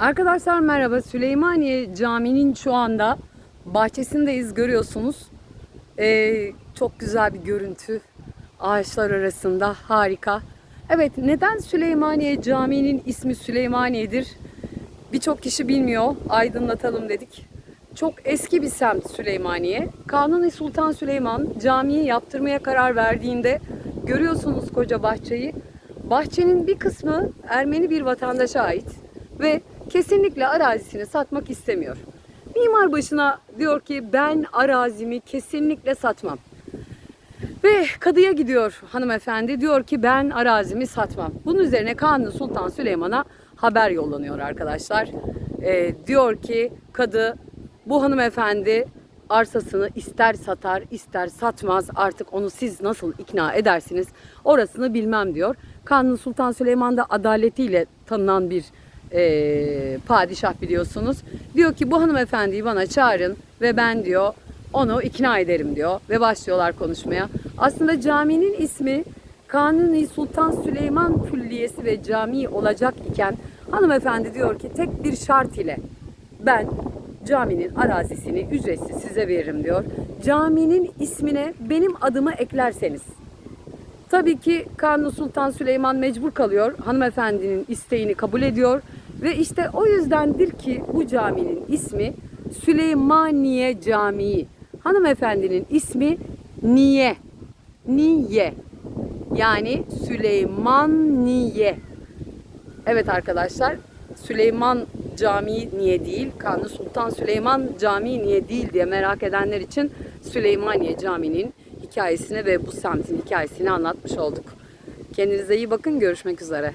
Arkadaşlar merhaba. Süleymaniye Camii'nin şu anda bahçesindeyiz görüyorsunuz. Ee, çok güzel bir görüntü. Ağaçlar arasında harika. Evet neden Süleymaniye Camii'nin ismi Süleymaniye'dir? Birçok kişi bilmiyor. Aydınlatalım dedik. Çok eski bir semt Süleymaniye. Kanuni Sultan Süleyman camiyi yaptırmaya karar verdiğinde görüyorsunuz koca bahçeyi. Bahçenin bir kısmı Ermeni bir vatandaşa ait ve kesinlikle arazisini satmak istemiyor. Mimar başına diyor ki ben arazimi kesinlikle satmam. Ve kadıya gidiyor hanımefendi diyor ki ben arazimi satmam. Bunun üzerine Kanuni Sultan Süleyman'a haber yollanıyor arkadaşlar. Ee, diyor ki kadı bu hanımefendi arsasını ister satar ister satmaz artık onu siz nasıl ikna edersiniz orasını bilmem diyor. Kanuni Sultan Süleyman da adaletiyle tanınan bir e, padişah biliyorsunuz. Diyor ki bu hanımefendiyi bana çağırın ve ben diyor onu ikna ederim diyor ve başlıyorlar konuşmaya. Aslında caminin ismi Kanuni Sultan Süleyman Külliyesi ve Camii olacak iken hanımefendi diyor ki tek bir şart ile ben caminin arazisini ücretsiz size veririm diyor. Caminin ismine benim adımı eklerseniz Tabii ki Kanuni Sultan Süleyman mecbur kalıyor. Hanımefendinin isteğini kabul ediyor. Ve işte o yüzdendir ki bu caminin ismi Süleymaniye Camii. Hanımefendinin ismi Niye. Niye. Yani Süleymaniye. Evet arkadaşlar Süleyman Camii niye değil, Kanuni Sultan Süleyman Camii niye değil diye merak edenler için Süleymaniye Camii'nin hikayesini ve bu semtin hikayesini anlatmış olduk. Kendinize iyi bakın, görüşmek üzere.